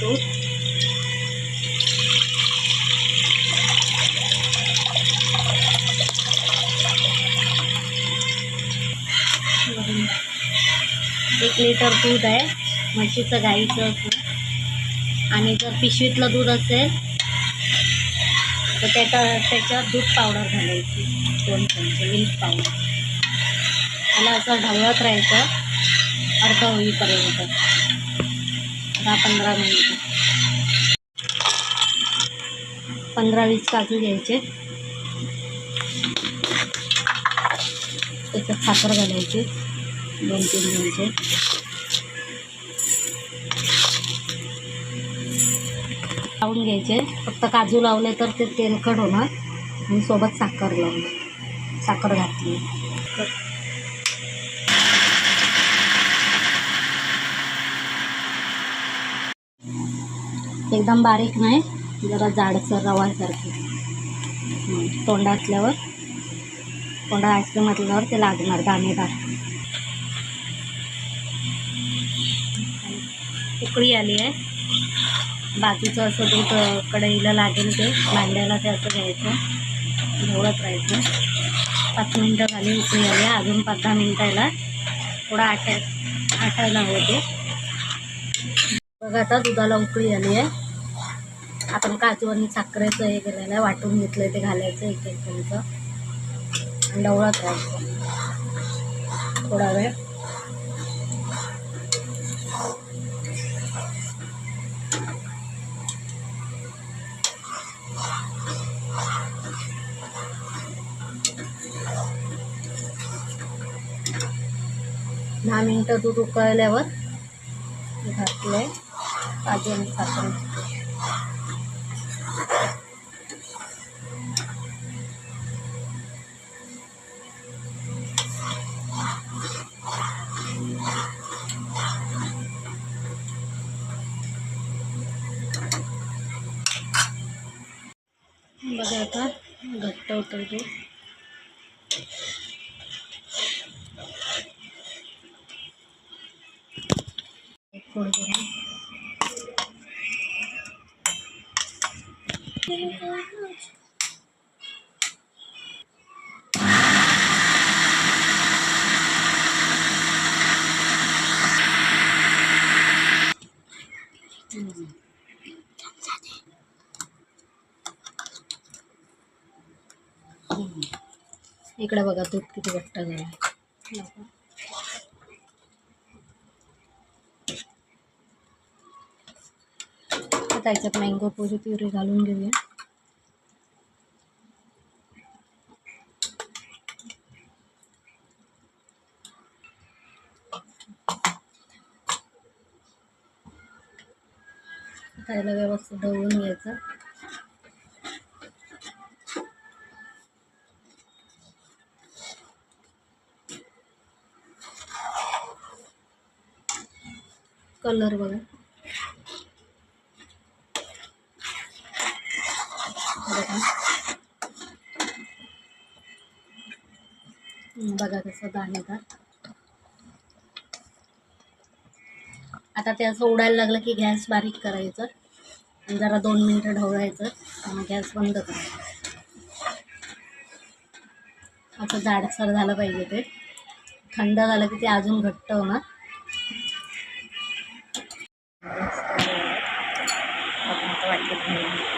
दूध एक लिटर दूध आहे म्हशीचं गाईचं असं आणि जर पिशवीतलं दूध असेल तर त्याच्या त्याच्यात दूध पावडर घालायची. दोन चमचे मिल्क पावडर त्याला असं ढवळत राहायचं अर्ध होईपर्यंत. दहा पंधरा मिनिट. पंधरा वीस काजू घ्यायचे. त्याच्यात साखर घालायची. दोन तीन घ्यायचे लावून घ्यायचे. फक्त काजू लावले तर ते तेलकट होणार. आणि सोबत साखर लावली साखर घातली. एकदम बारीक नाही जरा जाडसर रवासारखी. तोंडा असल्यावर तोंडा आईस्क्रीम असल्यावर ते लागणार दाणेदार. उकळी आली आहे. बाकीचं असं दूध कढईला लागेल ते भांड्याला ते असं घ्यायचं. ढवळत राहायचं. पाच मिनटं झाली उकळी आली आहे. अजून पाच दहा मिनटं याला थोडं आटाय आटायला हवं ते. बघा आता दुधाला उकळी आली आहे. आपण काजू आणि साखरेचं हे केलेलं आहे वाटून घेतलं आहे ते घालायचं एक एक चमचं आणि ढवळत राहायचं थोडा वेळ. दहा मिनटं दूध उकळल्यावर घातलं आहे आणि साखर. बघा आता घट्ट होतं ते फोड करून इकडे बघा दूध किती घट्ट झाला आता याच्यात मँगो पुरी प्युरी घालून घेऊया. त्याला व्यवस्थित ढवळून घ्यायचं. कलर बघा. बघा हम्म, बघा कसं दाणेदार आता ते असं उडायला लागलं की गॅस बारीक करायचं. आणि जरा दोन मिनटं ढवळायचं. गॅस बंद करायचं. असं जाडसर झालं पाहिजे ते. थंड झालं की ते अजून घट्ट होणार. वाटत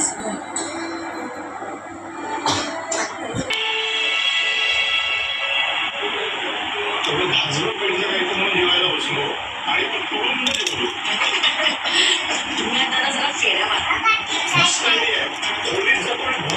पूर्वी पूर्वी आहोत थोडं भाजलं पाहिजे काय तर मग जेवायला बसलो आणि पण तोडून नको बोलू. मस्त idea आहे. पोलीस जर कोणी